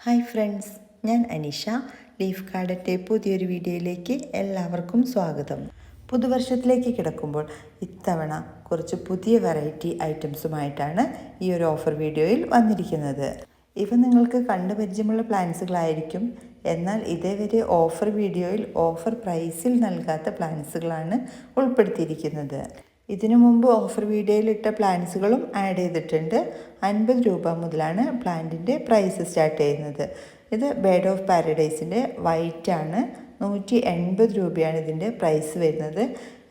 Hi friends ഞാൻ Anisha. Leaf ഗാർഡന്റെ പുതിയൊരു വീഡിയോയിലേക്ക് എല്ലാവർക്കും സ്വാഗതം. പുതുവർഷത്തിലേക്ക് കിടക്കുമ്പോൾ ഇത്തവണ കുറച്ച് പുതിയ വെറൈറ്റി ഐറ്റംസുമായിട്ടാണ് ഈ ഒരു ഓഫർ വീഡിയോയിൽ വന്നിരിക്കുന്നത്. ഇവ നിങ്ങൾക്ക് കണ്ടു പരിചയമുള്ള പ്ലാൻസുകളായിരിക്കും. എന്നാൽ ഇതേവരെ ഓഫർ വീഡിയോയിൽ ഓഫർ പ്രൈസിൽ നൽകാത്ത പ്ലാൻസുകളാണ് ഉൾപ്പെടുത്തിയിരിക്കുന്നത്. ഇതിനു മുമ്പ് ഓഫർ വീഡിയോയിൽ ഇട്ട പ്ലാൻസുകളും ആഡ് ചെയ്തിട്ടുണ്ട്. അൻപത് രൂപ മുതലാണ് പ്ലാന്റിന്റെ പ്രൈസ് സ്റ്റാർട്ട് ചെയ്യുന്നത്. ഇത് ബേഡ് ഓഫ് പാരഡൈസിന്റെ വൈറ്റ് ആണ്. നൂറ്റി എൺപത് രൂപയാണ് ഇതിന്റെ പ്രൈസ് വരുന്നത്.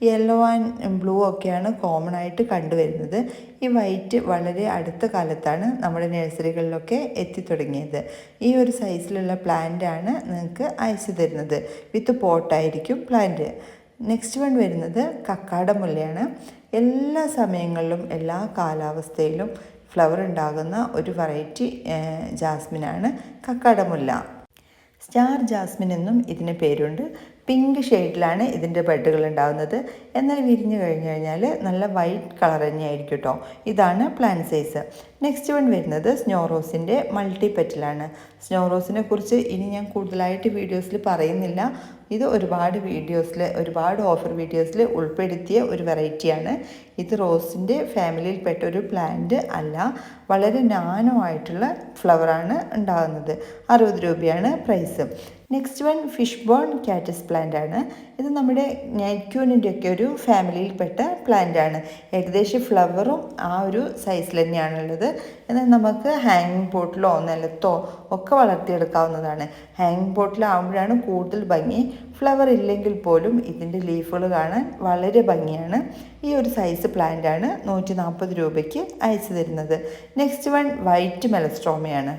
യെല്ലോ ആൻഡ് ബ്ലൂ ഒക്കെയാണ് കോമൺ ആയിട്ട് കണ്ടുവരുന്നത്. ഈ വൈറ്റ് വളരെ അടുത്ത കാലത്താണ് നമ്മുടെ നഴ്സറികളിലൊക്കെ എത്തിത്തുടങ്ങിയത്. ഈ ഒരു സൈസിലുള്ള പ്ലാന്റ് ആണ് നിങ്ങൾക്ക് അയച്ചു തരുന്നത്. വിത്ത് പോട്ടായിരിക്കും പ്ലാന്റ് നെക്സ്റ്റ് വൺ വരുന്നത് കക്കാട മുല്ലയാണ്. എല്ലാ സമയങ്ങളിലും എല്ലാ കാലാവസ്ഥയിലും ഫ്ലവർ ഉണ്ടാകുന്ന ഒരു വെറൈറ്റി ജാസ്മിനാണ് കക്കാട മുല്ല. സ്റ്റാർ ജാസ്മിൻ എന്നും ഇതിന് പേരുണ്ട്. പിങ്ക് ഷെയ്ഡിലാണ് ഇതിന്റെ ബഡുകൾ ഉണ്ടാകുന്നത്. എന്നാൽ വിരിഞ്ഞ് കഴിഞ്ഞ് കഴിഞ്ഞാൽ നല്ല വൈറ്റ് കളർ തന്നെയായിരിക്കും കേട്ടോ ഇതാണ് പ്ലാൻ സൈസ് നെക്സ്റ്റ് വൺ വരുന്നത് സ്നോ റോസിന്റെ മൾട്ടി പെറ്റലാണ് സ്നോ റോസിനെ കുറിച്ച് ഇനി ഞാൻ കൂടുതലായിട്ട് വീഡിയോസിൽ പറയുന്നില്ല. ഇത് ഒരുപാട് വീഡിയോസിൽ ഒരുപാട് ഓഫർ വീഡിയോസിൽ ഉൾപ്പെടുത്തിയ ഒരു വെറൈറ്റിയാണ് ഇത് റോസിന്റെ ഫാമിലിയിൽപ്പെട്ട ഒരു പ്ലാന്റ് അല്ല. വളരെ നാനോ ആയിട്ടുള്ള ഫ്ലവറാണ് ഉണ്ടാകുന്നത് അറുപത് രൂപയാണ് price next one fish bone cactus plant ആണ്. ഇത് നമ്മുടെ നൈറ്റ്ക്യൂണിന്റെ ഒക്കെ ഒരു ഫാമിലിയിൽപ്പെട്ട പ്ലാന്റ് ആണ് ഏകദേശം ഫ്ലവറും ആ ഒരു സൈസിൽ തന്നെയാണുള്ളത്. എന്നാൽ നമുക്ക് ഹാങ്ങിങ് പോട്ടിലോ നിലത്തോ ഒക്കെ വളർത്തിയെടുക്കാവുന്നതാണ്. ഹാങ്ങിങ് പോട്ടിലാവുമ്പോഴാണ് കൂടുതൽ ഭംഗി. ഫ്ലവർ ഇല്ലെങ്കിൽ പോലും ഇതിന്റെ ലീഫുകൾ കാണാൻ വളരെ ഭംഗിയാണ്. ഈ ഒരു സൈസ് പ്ലാന്റ് ആണ് നൂറ്റി നാൽപ്പത് രൂപയ്ക്ക് അയച്ചു തരുന്നത്. നെക്സ്റ്റ് വൺ വൈറ്റ് മെലസ്ട്രോമയാണ്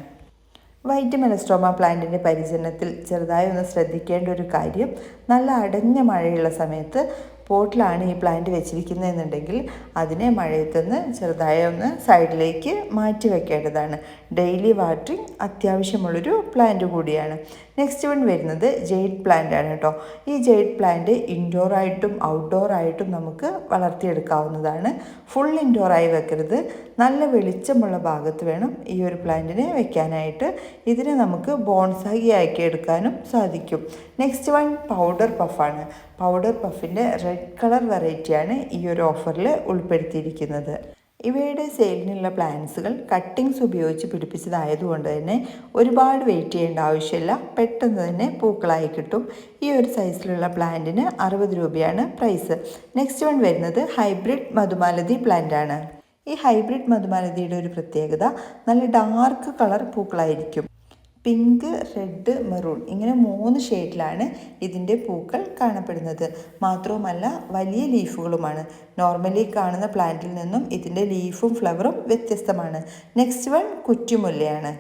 വൈറ്റ് മെലസ്ട്രോമ പ്ലാന്റിന്റെ പരിചരണത്തിൽ ചെറുതായി ഒന്ന് ശ്രദ്ധിക്കേണ്ട ഒരു കാര്യം നല്ല അടഞ്ഞ മഴയുള്ള സമയത്ത് പോട്ടിലാണ് ഈ പ്ലാന്റ് വെച്ചിരിക്കുന്നതെന്നുണ്ടെങ്കിൽ അതിനെ മഴയത്തുനിന്ന് ചെറുതായി ഒന്ന് സൈഡിലേക്ക് മാറ്റി വെക്കേണ്ടതാണ്. ഡെയിലി വാട്ടറിങ് അത്യാവശ്യമുള്ളൊരു പ്ലാന്റ് കൂടിയാണ്. നെക്സ്റ്റ് വൺ വരുന്നത് ജെയ്ഡ് പ്ലാന്റ് ആണ് കേട്ടോ. ഈ ജെയ്ഡ് പ്ലാന്റ് ഇൻഡോർ ആയിട്ടും ഔട്ട്ഡോർ ആയിട്ടും നമുക്ക് വളർത്തിയെടുക്കാവുന്നതാണ്. ഫുൾ ഇൻഡോറായി വെക്കരുത്. നല്ല വെളിച്ചമുള്ള ഭാഗത്ത് വേണം ഈ ഒരു പ്ലാന്റിനെ വെക്കാനായിട്ട്. ഇതിനെ നമുക്ക് ബോൺസായി ആക്കി എടുക്കാനും സാധിക്കും നെക്സ്റ്റ് വൺ പൗഡർ പഫാണ് പൗഡർ പഫിന്റെ റെഡ് കളർ വെറൈറ്റിയാണ് ഈ ഒരു ഓഫറിൽ ഉൾപ്പെടുത്തിയിരിക്കുന്നത്. ഇവയുടെ സെയിലിനുള്ള പ്ലാന്റ്സുകൾ കട്ടിങ്സ് ഉപയോഗിച്ച് പിടിപ്പിച്ചതായതുകൊണ്ട് തന്നെ ഒരുപാട് വെയിറ്റ് ചെയ്യേണ്ട ആവശ്യമില്ല. പെട്ടെന്ന് തന്നെ പൂക്കളായി കിട്ടും. ഈ ഒരു സൈസിലുള്ള പ്ലാന്റിന് അറുപത് രൂപയാണ് പ്രൈസ് നെക്സ്റ്റ് വൺ വരുന്നത് ഹൈബ്രിഡ് മധുമാലതി പ്ലാന്റ് ആണ്. ഈ ഹൈബ്രിഡ് മധുമാലതിയുടെ ഒരു പ്രത്യേകത നല്ല ഡാർക്ക് കളർ പൂക്കളായിരിക്കും. പിങ്ക് റെഡ് മെറൂൺ ഇങ്ങനെ മൂന്ന് ഷെയ്ഡിലാണ് ഇതിന്റെ പൂക്കൾ കാണപ്പെടുന്നത്. മാത്രവുമല്ല വലിയ ലീഫുകളുമാണ് നോർമലി കാണുന്ന പ്ലാന്റിൽ നിന്നും ഇതിന്റെ ലീഫും ഫ്ലവറും വ്യത്യസ്തമാണ്. നെക്സ്റ്റ് വൺ കുറ്റിമുല്ലയാണ്.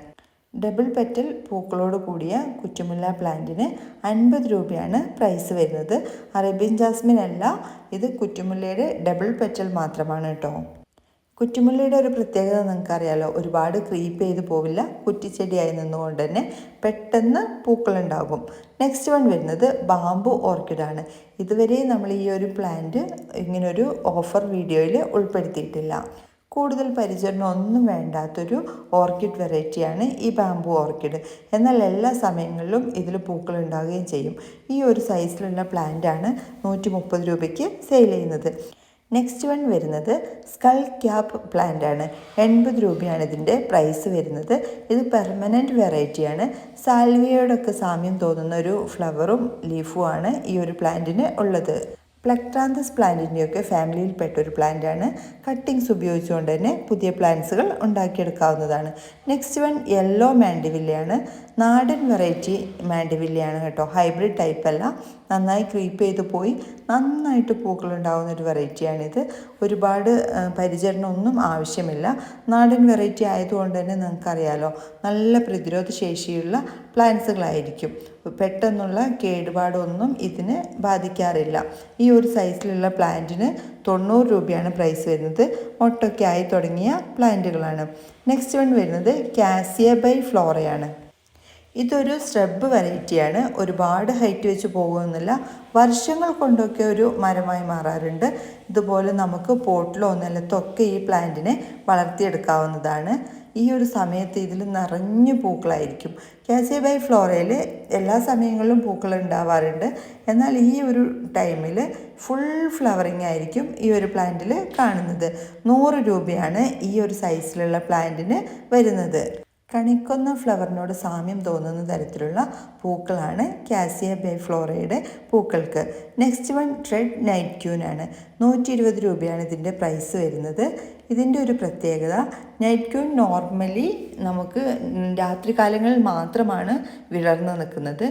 ഡബിൾ പെറ്റൽ പൂക്കളോട് കൂടിയ കുറ്റിമുല്ല പ്ലാന്റിന് അൻപത് രൂപയാണ് പ്രൈസ് വരുന്നത്. അറേബ്യൻ ജാസ്മിൻ അല്ല ഇത് കുറ്റിമുല്ലയുടെ ഡബിൾ പെറ്റൽ മാത്രമാണ് കേട്ടോ കുറ്റിമുല്ലയുടെ ഒരു പ്രത്യേകത നിങ്ങൾക്കറിയാലോ ഒരുപാട് ക്രീപ്പ് ചെയ്ത് പോവില്ല കുറ്റിച്ചെടിയായി നിന്നുകൊണ്ട് തന്നെ പെട്ടെന്ന് പൂക്കളുണ്ടാകും. നെക്സ്റ്റ് വൺ വരുന്നത് ബാമ്പു ഓർക്കിഡാണ് ഇതുവരെ നമ്മൾ ഈ ഒരു പ്ലാന്റ് ഇങ്ങനൊരു ഓഫർ വീഡിയോയിൽ ഉൾപ്പെടുത്തിയിട്ടില്ല. കൂടുതൽ പരിചരണം ഒന്നും വേണ്ടാത്തൊരു ഓർക്കിഡ് വെറൈറ്റിയാണ് ഈ ബാമ്പു ഓർക്കിഡ് എന്നാൽ എല്ലാ സമയങ്ങളിലും ഇതിൽ പൂക്കൾ ഉണ്ടാവുകയും ചെയ്യും. ഈ ഒരു സൈസിലുള്ള പ്ലാന്റാണ് നൂറ്റി മുപ്പത് രൂപയ്ക്ക് സെയിൽ ചെയ്യുന്നത്. നെക്സ്റ്റ് വൺ വരുന്നത് സ്കൾ ക്യാപ്പ് പ്ലാന്റ് ആണ്. എൺപത് രൂപയാണ് ഇതിന്റെ പ്രൈസ് വരുന്നത്. ഇത് പെർമനന്റ് വെറൈറ്റിയാണ് സാൽവിയയോടൊക്കെ സാമ്യം തോന്നുന്ന ഒരു ഫ്ലവറും ലീഫുമാണ് ഈ ഒരു പ്ലാന്റിന് ഉള്ളത്. പ്ലക്ട്രാന്തസ് പ്ലാന്റിന്റെയൊക്കെ ഫാമിലിയിൽപ്പെട്ട ഒരു പ്ലാന്റാണ് കട്ടിങ്സ് ഉപയോഗിച്ചുകൊണ്ട് തന്നെ പുതിയ പ്ലാന്റ്സുകൾ ഉണ്ടാക്കിയെടുക്കാവുന്നതാണ്. നെക്സ്റ്റ് വൺ യെല്ലോ മാൻഡിവില്ലയാണ് നാടൻ വെറൈറ്റി മാൻഡിവില്ലയാണ് കേട്ടോ. ഹൈബ്രിഡ് ടൈപ്പ് അല്ല. നന്നായി ക്രീപ്പ് ചെയ്ത് പോയി. നന്നായിട്ട് പൂക്കൾ ഉണ്ടാകുന്ന ഒരു വെറൈറ്റിയാണിത് ഒരുപാട് പരിചരണമൊന്നും ആവശ്യമില്ല. നാടൻ വെറൈറ്റി ആയതുകൊണ്ട് തന്നെ നിങ്ങൾക്കറിയാലോ നല്ല പ്രതിരോധ ശേഷിയുള്ള പ്ലാന്റ്സുകളായിരിക്കും പെട്ടെന്നുള്ള കേടുപാടൊന്നും ഇതിന് ബാധിക്കാറില്ല. ഈ ഒരു സൈസിലുള്ള പ്ലാന്റിന് തൊണ്ണൂറ് രൂപയാണ് പ്രൈസ് വരുന്നത്. ഒട്ടൊക്കെ ആയി തുടങ്ങിയ പ്ലാന്റുകളാണ്. നെക്സ്റ്റ് വൺ വരുന്നത് കാസിയ ബൈ ഫ്ലോറയാണ്. ഇതൊരു സ്ട്രബ് വെറൈറ്റിയാണ് ഒരുപാട് ഹൈറ്റ് വെച്ച് പോകുന്നില്ല വർഷങ്ങൾ കൊണ്ടൊക്കെ ഒരു മരമായി മാറാറുണ്ട്. ഇതുപോലെ നമുക്ക് പോട്ടിലോ നിലത്തോ ഒക്കെ ഈ പ്ലാന്റിനെ വളർത്തിയെടുക്കാവുന്നതാണ്. ഈ ഒരു സമയത്ത് ഇതിൽ നിറഞ്ഞു പൂക്കളായിരിക്കും. കാസിയബൈ ഫ്ലോറയിൽ എല്ലാ സമയങ്ങളിലും പൂക്കൾ ഉണ്ടാവാറുണ്ട്. എന്നാൽ ഈ ഒരു ടൈമിൽ ഫുൾ ഫ്ലവറിങ് ആയിരിക്കും ഈ ഒരു പ്ലാന്റിൽ കാണുന്നത്. നൂറ് രൂപയാണ് ഈ ഒരു സൈസിലുള്ള പ്ലാന്റിന് വരുന്നത്. കണിക്കൊന്ന ഫ്ലവറിനോട് സാമ്യം തോന്നുന്ന തരത്തിലുള്ള പൂക്കളാണ് കാസിയ ബേ ഫ്ലോറയുടെ പൂക്കൾക്ക്. നെക്സ്റ്റ് വൺ റെഡ് നൈറ്റ് ക്യൂനാണ് നൂറ്റി ഇരുപത് രൂപയാണ് ഇതിന്റെ പ്രൈസ് വരുന്നത്. ഇതിന്റെ ഒരു പ്രത്യേകത നൈറ്റ് ക്യൂൺ നോർമലി നമുക്ക് രാത്രി കാലങ്ങളിൽ മാത്രമാണ് വിളർന്നു നിൽക്കുന്നത്.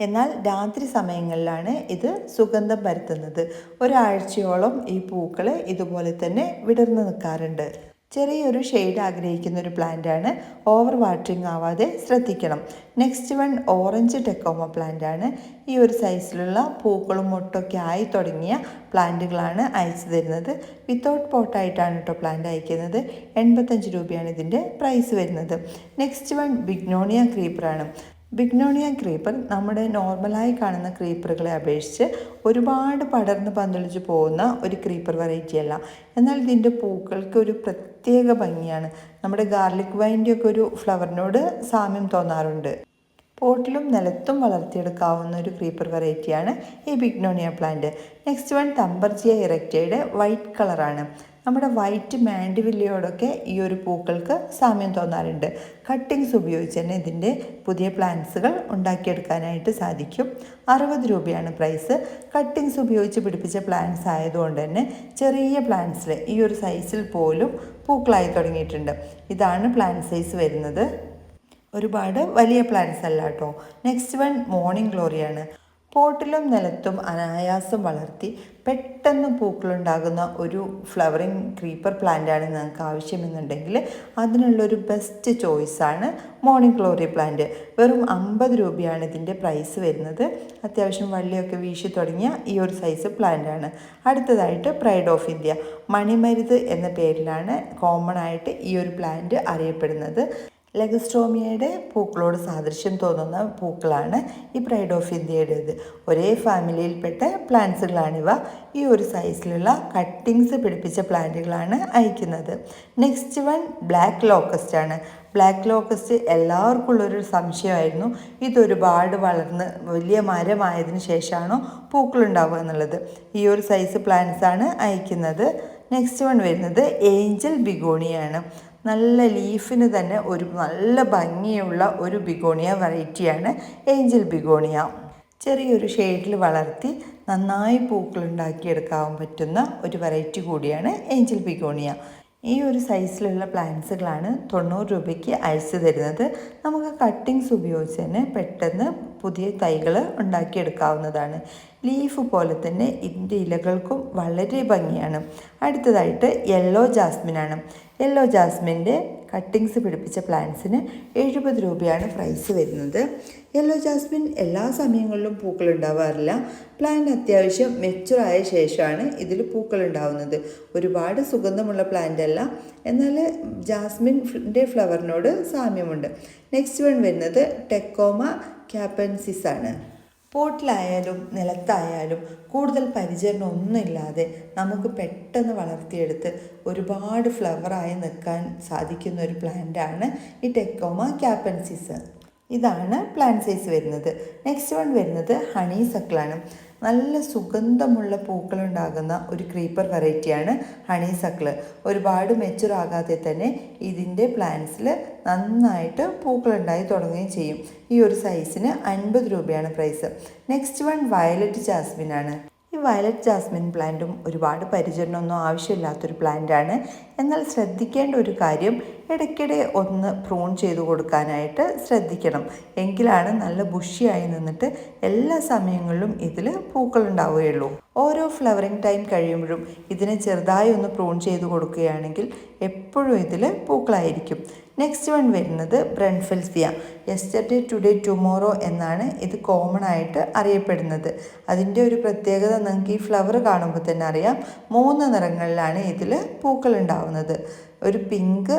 എന്നാൽ രാത്രി സമയങ്ങളിലാണ് ഇത് സുഗന്ധം പരത്തുന്നത്. ഒരാഴ്ചയോളം ഈ പൂക്കൾ ഇതുപോലെ തന്നെ വിടർന്നു നിൽക്കാറുണ്ട്. ചെറിയൊരു ഷെയ്ഡ് ആഗ്രഹിക്കുന്ന ഒരു പ്ലാന്റാണ് ഓവർ വാട്ടറിങ് ആവാതെ ശ്രദ്ധിക്കണം. Next one orange tecoma plant ആണ്. ഈ ഒരു സൈസിലുള്ള പൂക്കളും മുട്ടൊക്കെ ആയി തുടങ്ങിയ പ്ലാന്റുകളാണ് അയച്ചു തരുന്നത്. വിത്തൗട്ട് പോട്ടായിട്ടാണ് കേട്ടോ പ്ലാന്റ് അയക്കുന്നത്. എൺപത്തഞ്ച് രൂപയാണ് ഇതിന്റെ പ്രൈസ് വരുന്നത്. നെക്സ്റ്റ് വൺ ബിഗ്നോണിയ ക്രീപ്പറാണ് ബിഗ്നോണിയ ക്രീപ്പർ നമ്മുടെ നോർമലായി കാണുന്ന ക്രീപ്പറുകളെ അപേക്ഷിച്ച് ഒരുപാട് പടർന്ന് പന്തളിച്ച് പോകുന്ന ഒരു ക്രീപ്പർ വെറൈറ്റി അല്ല. എന്നാൽ ഇതിന്റെ പൂക്കൾക്ക് ഒരു പ്രത്യേക ഭംഗിയാണ്. നമ്മുടെ ഗാർലിക് വൈന്റെ ഒക്കെ ഒരു ഫ്ലവറിനോട് സാമ്യം തോന്നാറുണ്ട്. പോട്ടിലും നിലത്തും വളർത്തിയെടുക്കാവുന്ന ഒരു ക്രീപ്പർ വെറൈറ്റിയാണ് ഈ bignonia plant. Next one thunbergia ഇറക്റ്റയുടെ white കളറാണ്. നമ്മുടെ വൈറ്റ് മാൻഡിവില്ലയോടൊക്കെ ഈ ഒരു പൂക്കൾക്ക് സാമ്യം തോന്നാറുണ്ട്. കട്ടിങ്സ് ഉപയോഗിച്ച് തന്നെ ഇതിന്റെ പുതിയ പ്ലാന്റ്സുകൾ ഉണ്ടാക്കിയെടുക്കാനായിട്ട് സാധിക്കും. അറുപത് രൂപയാണ് പ്രൈസ്. കട്ടിങ്സ് ഉപയോഗിച്ച് പിടിപ്പിച്ച പ്ലാന്റ്സ് ആയതുകൊണ്ട് തന്നെ ചെറിയ പ്ലാന്റ്സിൽ ഈ ഒരു സൈസിൽ പോലും പൂക്കളായി തുടങ്ങിയിട്ടുണ്ട്. ഇതാണ് പ്ലാന്റ് സൈസ് വരുന്നത്. ഒരുപാട് വലിയ പ്ലാന്റ്സ് അല്ല കേട്ടോ. നെക്സ്റ്റ് വൺ മോർണിംഗ് ഗ്ലോറിയാണ്. പോട്ടിലും നിലത്തും അനായാസം വളർത്തി പെട്ടെന്ന് പൂക്കളുണ്ടാകുന്ന ഒരു ഫ്ലവറിങ് ക്രീപ്പർ പ്ലാന്റാണ് നിങ്ങൾക്ക് ആവശ്യമെന്നുണ്ടെങ്കിൽ അതിനുള്ളൊരു ബെസ്റ്റ് ചോയ്സാണ് മോർണിംഗ് ഗ്ലോറി പ്ലാന്റ്. വെറും അമ്പത് രൂപയാണ് ഇതിന്റെ പ്രൈസ് വരുന്നത്. അത്യാവശ്യം വള്ളിയൊക്കെ വീശി തുടങ്ങിയ ഈ ഒരു സൈസ് പ്ലാന്റാണ്. അടുത്തതായിട്ട് പ്രൈഡ് ഓഫ് ഇന്ത്യ. മണിമരുത് എന്ന പേരിലാണ് കോമൺ ആയിട്ട് ഈ ഒരു പ്ലാന്റ് അറിയപ്പെടുന്നത്. ലെഗസ്ട്രോമിയയുടെ പൂക്കളോട് സാദൃശ്യം തോന്നുന്ന പൂക്കളാണ് ഈ പ്രൈഡ് ഓഫ് ഇന്ത്യയുടേത്. ഒരേ ഫാമിലിയിൽപ്പെട്ട പ്ലാന്റ്സുകളാണിവ. ഈ ഒരു സൈസിലുള്ള കട്ടിങ്സ് പിടിപ്പിച്ച പ്ലാന്റുകളാണ് അയക്കുന്നത്. നെക്സ്റ്റ് വൺ ബ്ലാക്ക് ലോക്കസ്റ്റ് ആണ്. ബ്ലാക്ക് ലോക്കസ്റ്റ് എല്ലാവർക്കും ഉള്ളൊരു സംശയമായിരുന്നു ഇതൊരുപാട് വളർന്ന് വലിയ മരമായതിനു ശേഷമാണോ പൂക്കളുണ്ടാവുക എന്നുള്ളത്. ഈ ഒരു സൈസ് പ്ലാന്റ്സാണ് അയക്കുന്നത്. നെക്സ്റ്റ് വൺ വരുന്നത് ഏഞ്ചൽ ബിഗോണിയാണ്. നല്ല ലീഫിന് തന്നെ ഒരു നല്ല ഭംഗിയുള്ള ഒരു ബിഗോണിയ വെറൈറ്റിയാണ് ഏഞ്ചൽ ബിഗോണിയ. ചെറിയൊരു ഷെയ്ഡിൽ വളർത്തി നന്നായി പൂക്കളുണ്ടാക്കിയെടുക്കാൻ പറ്റുന്ന ഒരു വെറൈറ്റി കൂടിയാണ് ഏഞ്ചൽ ബിഗോണിയ. ഈ ഒരു സൈസിലുള്ള പ്ലാന്റ്സുകളാണ് തൊണ്ണൂറ് രൂപയ്ക്ക് അയച്ചു തരുന്നത്. നമുക്ക് കട്ടിങ്സ് ഉപയോഗിച്ച് തന്നെ പെട്ടെന്ന് പുതിയ തൈകൾ ഉണ്ടാക്കിയെടുക്കാവുന്നതാണ്. ലീഫ് പോലെ തന്നെ ഇതിന്റെ ഇലകൾക്കും വളരെ ഭംഗിയാണ്. അടുത്തതായിട്ട് യെല്ലോ ജാസ്മിനാണ് യെല്ലോ ജാസ്മിന്റെ കട്ടിങ്സ് പിടിപ്പിച്ച പ്ലാന്റ്സിന് എഴുപത് രൂപയാണ് പ്രൈസ് വരുന്നത്. യെല്ലോ ജാസ്മിൻ എല്ലാ സമയങ്ങളിലും പൂക്കൾ ഉണ്ടാവാറില്ല പ്ലാന്റ് അത്യാവശ്യം മെച്ചുറായ ശേഷമാണ് ഇതിൽ പൂക്കൾ ഉണ്ടാവുന്നത് ഒരുപാട് സുഗന്ധമുള്ള പ്ലാന്റ് അല്ല. എന്നാൽ ജാസ്മിന്റെ ഫ്ലവറിനോട് സാമ്യമുണ്ട്. നെക്സ്റ്റ് വൺ വരുന്നത് ടെക്കോമ ക്യാപ്പൻസിസ് ആണ്. പോട്ടിലായാലും നിലത്തായാലും കൂടുതൽ പരിചരണം ഒന്നുമില്ലാതെ നമുക്ക് പെട്ടെന്ന് വളർത്തിയെടുത്ത് ഒരുപാട് ഫ്ലവറായി നിൽക്കാൻ സാധിക്കുന്ന ഒരു പ്ലാന്റാണ് ഈ ടെക്കോമ ക്യാപ്പൻസിസ് ഇതാണ് പ്ലാന്റ് സൈസ് വരുന്നത്. നെക്സ്റ്റ് വൺ വരുന്നത് ഹണി സക്കിളാണ് നല്ല സുഗന്ധമുള്ള പൂക്കളുണ്ടാകുന്ന ഒരു ക്രീപ്പർ വെറൈറ്റിയാണ് ഹണി സക്കിൾ ഒരുപാട് മെച്ചുർ ആകാതെ തന്നെ ഇതിന്റെ പ്ലാന്റ്സിൽ നന്നായിട്ട് പൂക്കളുണ്ടായി തുടങ്ങുകയും ചെയ്യും. ഈ ഒരു സൈസിന് അൻപത് രൂപയാണ് price next one violet jasmine ആണ്. ഈ വയലറ്റ് ജാസ്മിൻ പ്ലാന്റും ഒരുപാട് പരിചരണമൊന്നും ആവശ്യമില്ലാത്തൊരു പ്ലാന്റാണ് എന്നാൽ ശ്രദ്ധിക്കേണ്ട ഒരു കാര്യം ഇടയ്ക്കിടെ ഒന്ന് പ്രൂൺ ചെയ്ത് കൊടുക്കാനായിട്ട് ശ്രദ്ധിക്കണം. എങ്കിലാണ് നല്ല ബുഷിയായി നിന്നിട്ട് എല്ലാ സമയങ്ങളിലും ഇതിൽ പൂക്കൾ ഉണ്ടാവുകയുള്ളൂ. ഓരോ ഫ്ലവറിങ് ടൈം കഴിയുമ്പോഴും ഇതിനെ ചെറുതായി ഒന്ന് പ്രൂൺ ചെയ്ത് കൊടുക്കുകയാണെങ്കിൽ എപ്പോഴും ഇതിൽ പൂക്കളായിരിക്കും. നെക്സ്റ്റ് വൺ വരുന്നത് ബ്രൺഫെൽസിയ യെസ്റ്റർഡേ ടുഡേ ടുമോറോ എന്നാണ് ഇത് കോമൺ ആയിട്ട് അറിയപ്പെടുന്നത്. അതിന്റെ ഒരു പ്രത്യേകത നിങ്ങൾക്ക് ഈ ഫ്ലവർ കാണുമ്പോൾ തന്നെ അറിയാം. മൂന്ന് നിറങ്ങളിലാണ് ഇതിൽ പൂക്കൾ ഉണ്ടാവുന്നത്. ഒരു പിങ്ക്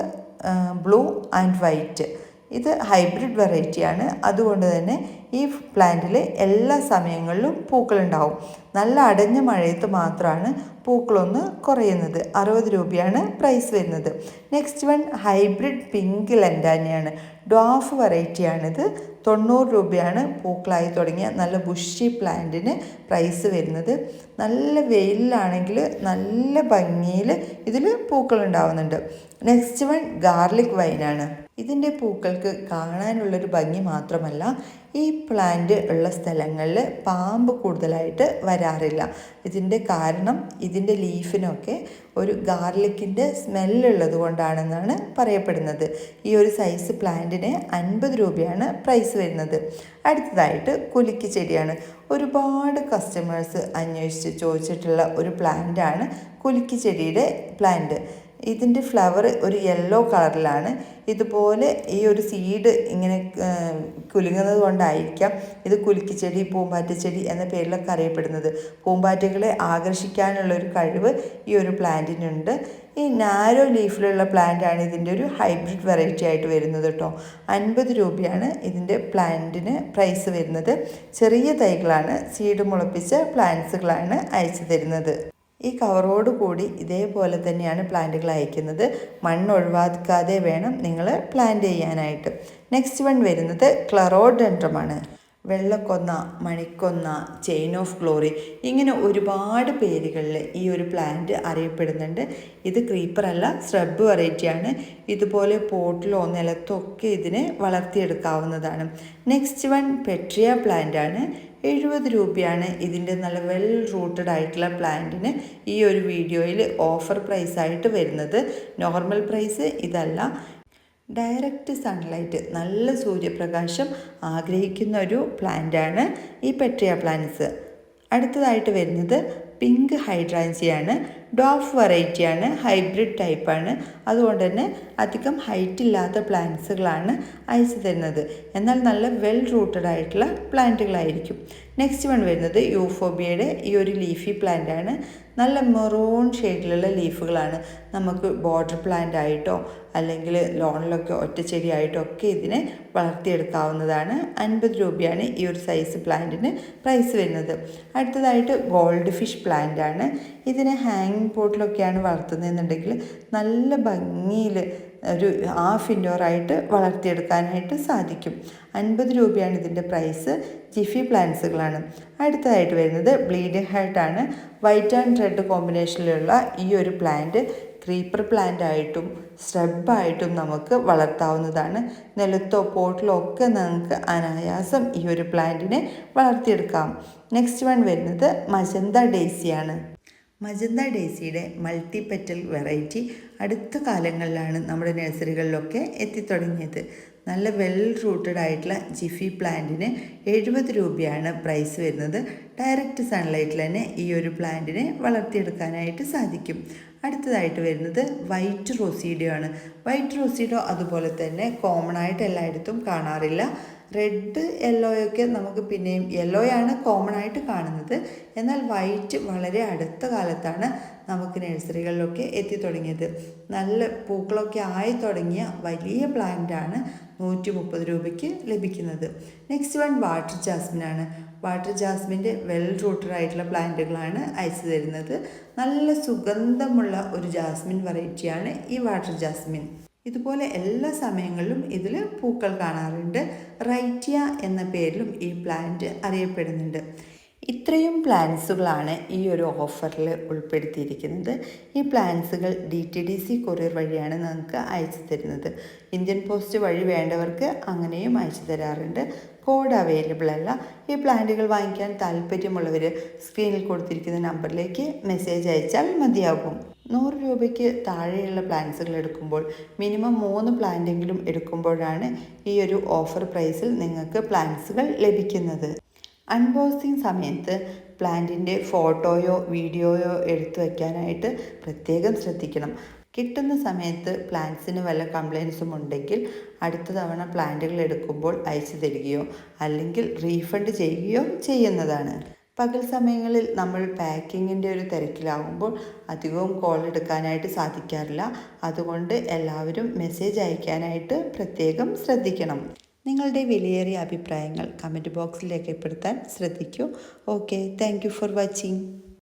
ബ്ലൂ ആൻഡ് വൈറ്റ്. ഇത് ഹൈബ്രിഡ് വെറൈറ്റിയാണ് അതുകൊണ്ട് തന്നെ ഈ പ്ലാന്റിൽ എല്ലാ സമയങ്ങളിലും പൂക്കളുണ്ടാവും. നല്ല അടഞ്ഞ മഴയത്ത് മാത്രമാണ് പൂക്കളൊന്ന് കുറയുന്നത്. അറുപത് രൂപയാണ് പ്രൈസ് വരുന്നത്. നെക്സ്റ്റ് വൺ ഹൈബ്രിഡ് പിങ്ക് ലെൻഡാനിയാണ് ഡ്വാഫ് വെറൈറ്റിയാണിത് തൊണ്ണൂറ് രൂപയാണ് പൂക്കളായി തുടങ്ങിയ നല്ല ബുഷി പ്ലാന്റിന് പ്രൈസ് വരുന്നത്. നല്ല വെയിലാണെങ്കിൽ നല്ല ഭംഗിയിൽ ഇതിൽ പൂക്കളുണ്ടാവുന്നുണ്ട് നെക്സ്റ്റ് വൺ ഗാർലിക് വൈനാണ് ഇതിന്റെ പൂക്കൾക്ക് കാണാനുള്ളൊരു ഭംഗി മാത്രമല്ല ഈ പ്ലാന്റ് ഉള്ള സ്ഥലങ്ങളിൽ പാമ്പ് കൂടുതലായിട്ട് വരാറില്ല. ഇതിന്റെ കാരണം ഇതിന്റെ ലീഫിനൊക്കെ ഒരു ഗാർലിക്കിന്റെ സ്മെല്ലുള്ളത് കൊണ്ടാണെന്നാണ് പറയപ്പെടുന്നത്. ഈ ഒരു സൈസ് പ്ലാന്റിന് അൻപത് രൂപയാണ് പ്രൈസ് വരുന്നത്. അടുത്തതായിട്ട് കുലുക്കി ചെടിയാണ്. ഒരുപാട് കസ്റ്റമേഴ്സ് അന്വേഷിച്ച് ചോദിച്ചിട്ടുള്ള ഒരു പ്ലാന്റാണ് കുലുക്കി ചെടിയുടെ പ്ലാന്റ്. ഇതിന്റെ ഫ്ലവർ ഒരു യെല്ലോ കളറിലാണ്. ഇതുപോലെ ഈ ഒരു സീഡ് ഇങ്ങനെ കുലുങ്ങുന്നത് കൊണ്ടായിരിക്കാം ഇത് കുലുക്കിച്ചെടി പൂമ്പാറ്റച്ചെടി എന്ന പേരിലൊക്കെ അറിയപ്പെടുന്നത്. പൂമ്പാറ്റകളെ ആകർഷിക്കാനുള്ള ഒരു കഴിവ് ഈ ഒരു പ്ലാന്റിനുണ്ട്. ഈ നാരോ ലീഫിലുള്ള പ്ലാന്റാണ് ഇതിന്റെ ഒരു ഹൈബ്രിഡ് വെറൈറ്റി ആയിട്ട് വരുന്നത് കേട്ടോ. അൻപത് രൂപയാണ് ഇതിന്റെ പ്ലാന്റിന് പ്രൈസ് വരുന്നത്. ചെറിയ തൈകളാണ് സീഡ് മുളപ്പിച്ച പ്ലാന്റ്സുകളാണ് അയച്ചു തരുന്നത്. ഈ കവറോട് കൂടി ഇതേപോലെ തന്നെയാണ് പ്ലാന്റുകൾ അയക്കുന്നത്. മണ്ണ് ഒഴിവാക്കാതെ വേണം നിങ്ങൾ പ്ലാന്റ് ചെയ്യാനായിട്ട്. നെക്സ്റ്റ് വൺ വരുന്നത് ക്ലറോഡെൻഡ്രമാണ് വെള്ളക്കൊന്ന മണിക്കൊന്ന ചെയിൻ ഓഫ് ഗ്ലോറി ഇങ്ങനെ ഒരുപാട് പേരുകളിൽ ഈ ഒരു പ്ലാന്റ് അറിയപ്പെടുന്നുണ്ട്. ഇത് ക്രീപ്പർ അല്ല സ്രബ് വെറൈറ്റിയാണ് ഇതുപോലെ പോട്ടിലോ നിലത്തോ ഒക്കെ ഇതിനെ വളർത്തിയെടുക്കാവുന്നതാണ്. നെക്സ്റ്റ് വൺ പെട്രിയ പ്ലാന്റ് ആണ്. എഴുപത് രൂപയാണ് ഇതിന്റെ നല്ല വെൽ റൂട്ടഡ് ആയിട്ടുള്ള പ്ലാന്റിന് ഈ ഒരു വീഡിയോയിൽ ഓഫർ പ്രൈസ് ആയിട്ട് വരുന്നത്. നോർമൽ പ്രൈസ് ഇതല്ല. ഡയറക്റ്റ് സൺലൈറ്റ് നല്ല സൂര്യപ്രകാശം ആഗ്രഹിക്കുന്ന ഒരു പ്ലാന്റാണ് ഈ പെട്രിയ പ്ലാന്റ്സ് അടുത്തതായിട്ട് വരുന്നത് പിങ്ക് ഹൈഡ്രാൻസിയാണ് ഡോഫ് വെറൈറ്റിയാണ് ഹൈബ്രിഡ് ടൈപ്പാണ് അതുകൊണ്ട് തന്നെ അധികം ഹൈറ്റ് ഇല്ലാത്ത പ്ലാന്റ്സുകളാണ് അയച്ചു തരുന്നത്. എന്നാൽ നല്ല വെൽ റൂട്ടഡ് ആയിട്ടുള്ള പ്ലാന്റുകളായിരിക്കും നെക്സ്റ്റ് വൺ വരുന്നത് യൂഫോബിയയുടെ ഈ ഒരു ലീഫി പ്ലാന്റ് ആണ്. നല്ല മെറൂൺ ഷെയ്ഡിലുള്ള ലീഫുകളാണ് നമുക്ക് ബോർഡർ പ്ലാന്റ് ആയിട്ടോ അല്ലെങ്കിൽ ലോണിലൊക്കെ ഒറ്റച്ചെടിയായിട്ടോ ഒക്കെ ഇതിനെ വളർത്തിയെടുക്കാവുന്നതാണ്. അൻപത് രൂപയാണ് ഈ ഒരു സൈസ് പ്ലാന്റിന് പ്രൈസ് വരുന്നത്. അടുത്തതായിട്ട് ഗോൾഡ് ഫിഷ് പ്ലാന്റ് ആണ്. ഇതിനെ ഹാങ്ങിങ് പോട്ടിലൊക്കെയാണ് വളർത്തുന്നതെന്നുണ്ടെങ്കിൽ നല്ല ഭംഗിയിൽ ഒരു ഹാഫ് ഇൻഡോറായിട്ട് വളർത്തിയെടുക്കാനായിട്ട് സാധിക്കും. അൻപത് രൂപയാണ് ഇതിന്റെ പ്രൈസ് ജിഫി പ്ലാന്റ്സുകളാണ് അടുത്തതായിട്ട് വരുന്നത് ബ്ലീഡിംഗ് ഹെർട്ടാണ് വൈറ്റ് ആൻഡ് റെഡ് കോമ്പിനേഷനിലുള്ള ഈ ഒരു പ്ലാന്റ് ക്രീപ്പർ പ്ലാന്റ് ആയിട്ടും സ്ട്രബായിട്ടും നമുക്ക് വളർത്താവുന്നതാണ്. നിലത്തോ പോട്ടിലോ ഒക്കെ നമുക്ക് അനായാസം ഈ ഒരു പ്ലാന്റിനെ വളർത്തിയെടുക്കാം. നെക്സ്റ്റ് വൺ വരുന്നത് മജന്ത ഡേസിയാണ് മജന്ത ഡേസിയുടെ മൾട്ടി പെറ്റൽ വെറൈറ്റി അടുത്ത കാലങ്ങളിലാണ് നമ്മുടെ നഴ്സറികളിലൊക്കെ എത്തിത്തുടങ്ങിയത്. നല്ല വെൽ റൂട്ടഡ് ആയിട്ടുള്ള ജിഫി പ്ലാന്റിന് എഴുപത് രൂപയാണ് പ്രൈസ് വരുന്നത്. ഡയറക്റ്റ് സൺലൈറ്റിൽ തന്നെ ഈ ഒരു പ്ലാന്റിനെ വളർത്തിയെടുക്കാനായിട്ട് സാധിക്കും. അടുത്തതായിട്ട് വരുന്നത് വൈറ്റ് റോസീഡിയോ ആണ് വൈറ്റ് റോസീഡോ അതുപോലെ തന്നെ കോമൺ ആയിട്ട് എല്ലായിടത്തും കാണാറില്ല. റെഡ് യെല്ലോയൊക്കെ നമുക്ക് പിന്നെയും യെല്ലോയാണ് കോമൺ ആയിട്ട് കാണുന്നത്. എന്നാൽ വൈറ്റ് വളരെ അടുത്ത കാലത്താണ് നമുക്ക് നഴ്സറികളിലൊക്കെ എത്തി തുടങ്ങിയത്. നല്ല പൂക്കളൊക്കെ ആയി തുടങ്ങിയ വലിയ പ്ലാന്റാണ് നൂറ്റി മുപ്പത് രൂപയ്ക്ക് ലഭിക്കുന്നത്. നെക്സ്റ്റ് വൺ വാട്ടർ ജാസ്മിനാണ് വാട്ടർ ജാസ്മിന്റെ വെൽ റൂട്ടഡ് ആയിട്ടുള്ള പ്ലാന്റുകളാണ് അയച്ചു തരുന്നത്. നല്ല സുഗന്ധമുള്ള ഒരു ജാസ്മിൻ വെറൈറ്റിയാണ് ഈ വാട്ടർ ജാസ്മിൻ ഇതുപോലെ എല്ലാ സമയങ്ങളിലും ഇതിൽ പൂക്കൾ കാണാറുണ്ട്. റൈറ്റിയ എന്ന പേരിലും ഈ പ്ലാന്റ് അറിയപ്പെടുന്നുണ്ട്. ഇത്രയും പ്ലാന്റ്സുകളാണ് ഈ ഒരു ഓഫറിൽ ഉൾപ്പെടുത്തിയിരിക്കുന്നത്. ഈ പ്ലാന്റ്സുകൾ D T D C courier വഴിയാണ് നിങ്ങൾക്ക് അയച്ചു തരുന്നത്. ഇന്ത്യൻ പോസ്റ്റ് വഴി വേണ്ടവർക്ക് അങ്ങനെയും അയച്ചു തരാറുണ്ട്. കോഡ് അവൈലബിൾ അല്ല. ഈ പ്ലാന്റുകൾ വാങ്ങിക്കാൻ താല്പര്യമുള്ളവർ സ്ക്രീനിൽ കൊടുത്തിരിക്കുന്ന നമ്പറിലേക്ക് മെസ്സേജ് അയച്ചാൽ മതിയാകും. നൂറ് രൂപയ്ക്ക് താഴെയുള്ള പ്ലാന്റ്സുകൾ എടുക്കുമ്പോൾ മിനിമം മൂന്ന് പ്ലാന്റെങ്കിലും എടുക്കുമ്പോഴാണ് ഈ ഒരു ഓഫർ പ്രൈസിൽ നിങ്ങൾക്ക് പ്ലാന്റ്സുകൾ ലഭിക്കുന്നത്. അൺബോക്സിങ് സമയത്ത് പ്ലാന്റിന്റെ ഫോട്ടോയോ വീഡിയോയോ എടുത്തു വയ്ക്കാനായിട്ട് പ്രത്യേകം ശ്രദ്ധിക്കണം. കിട്ടുന്ന സമയത്ത് പ്ലാന്റ്സിന് വല്ല കംപ്ലയിൻസും ഉണ്ടെങ്കിൽ അടുത്ത തവണ പ്ലാന്റുകൾ എടുക്കുമ്പോൾ അയച്ചു തരികയോ അല്ലെങ്കിൽ റീഫണ്ട് ചെയ്യുകയോ ചെയ്യുന്നതാണ്. പകൽ സമയങ്ങളിൽ നമ്മൾ പാക്കിങ്ങിന്റെ ഒരു തിരക്കിലാകുമ്പോൾ അധികവും കോൾ എടുക്കാനായിട്ട് സാധിക്കാറില്ല. അതുകൊണ്ട് എല്ലാവരും മെസ്സേജ് അയക്കാനായിട്ട് പ്രത്യേകം ശ്രദ്ധിക്കണം. നിങ്ങളുടെ വിലയേറിയ അഭിപ്രായങ്ങൾ കമന്റ് ബോക്സിൽ രേഖപ്പെടുത്താൻ ശ്രദ്ധിക്കൂ. Okay thank for watching